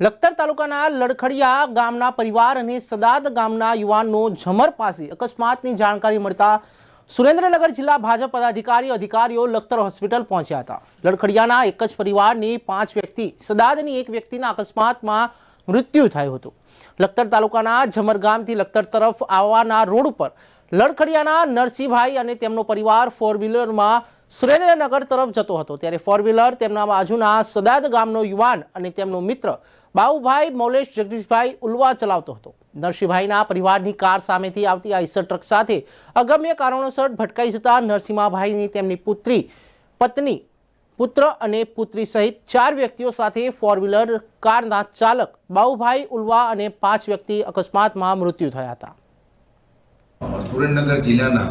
લખતર તાલુકાના લડખડિયા ગામના પરિવાર અને સદાદ ગામના યુવાનનો ઝમર પાસે અકસ્માતની જાણકારી મળતા સુરેન્દ્રનગર જિલ્લા ભાજપ પદાધિકારી અધિકારીઓ લખતર હોસ્પિટલ પહોંચ્યા હતા. લડખડિયાના એક જ પરિવારની પાંચ વ્યક્તિ, સદાદની એક વ્યક્તિના અકસ્માતમાં મૃત્યુ થયું હતું. લખતર તાલુકાના ઝમર ગામથી લખતર તરફ આવવાના રોડ ઉપર લડખડિયાના નરસિંહભાઈ અને તેમનો પરિવાર ફોર વ્હીલરમાં સુરેન્દ્રનગર તરફ જતો હતો. ત્યારે ફોર વ્હીલર તેમના બાજુના સદાદ ગામનો યુવાન અને તેમનો મિત્ર બાબુભાઈ મૌલેશ જગદીશભાઈ ઉલવા ચલાવતો હતો. નરસિંહભાઈના પરિવારની કાર સામેથી આવતી આઈસર ટ્રક સાથે અગમ્ય કારણોસર ભટકાઈ જતા નરસિંહાભાઈની તેમની પુત્રી, પત્ની, પુત્ર અને પુત્રી સહિત ચાર વ્યક્તિઓ સાથે ફોર વ્હીલર કારના ચાલક બાઉભાઈ ઉલવા અને પાંચ વ્યક્તિ અકસ્માતમાં મૃત્યુ થયા હતા. સુરેન્દ્રનગર જિલ્લાના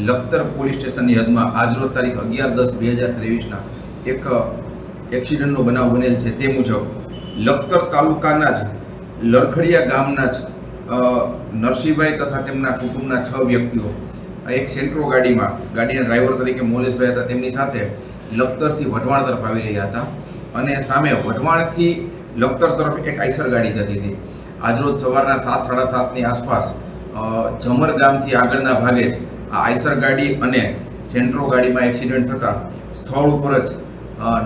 લખતર પોલીસ સ્ટેશનની હદમાં આજરોજ તારીખ અગિયાર દસ બે હજાર ત્રેવીસના એક એક્સિડન્ટનો બનાવ બનેલ છે તે મુજબ લખતર તાલુકાના જ, લરખડિયા ગામના જ નરસિંહભાઈ તથા તેમના કુટુંબના છ વ્યક્તિઓ એક સેન્ટ્રો ગાડીમાં, ગાડીના ડ્રાઈવર તરીકે મોલેશભાઈ હતા, તેમની સાથે લખતરથી વઢવાણ તરફ આવી રહ્યા હતા. અને સામે વઢવાણથી લખતર તરફ એક આઈસર ગાડી જતી હતી. આજરોજ સવારના સાત, સાડા સાતની આસપાસ જમર ગામથી આગળના ભાગે જ આ આઈસર ગાડી અને સેન્ટ્રો ગાડીમાં એક્સિડન્ટ થતાં સ્થળ ઉપર જ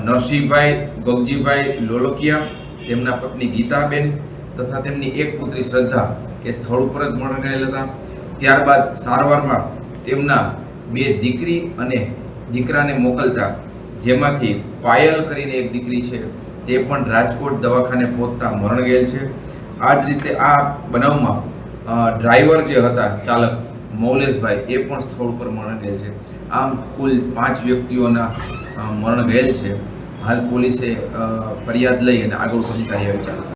નરસિંહભાઈ, ગગજીભાઈ લોલકિયા તેમના પત્ની ગીતાબેન તથા તેમની એક પુત્રી શ્રદ્ધા એ સ્થળ ઉપર જ મરણ ગયેલ હતા. ત્યારબાદ સારવારમાં તેમના બે દીકરી અને દીકરાને મોકલતા, જેમાંથી પાયલ કરીને એક દીકરી છે, તે પણ રાજકોટ દવાખાને પહોંચતા મરણ ગયેલ છે. આ જ રીતે આ બનાવમાં ડ્રાઈવર જે હતા, ચાલક મૌલેશભાઈ, એ પણ સ્થળ ઉપર મરણ ગયેલ છે. આમ કુલ પાંચ વ્યક્તિઓના મરણ ગયેલ છે. હાલ પોલીસે ફરિયાદ લઈ અને આગળ કાર્યવાહી ચાલુ.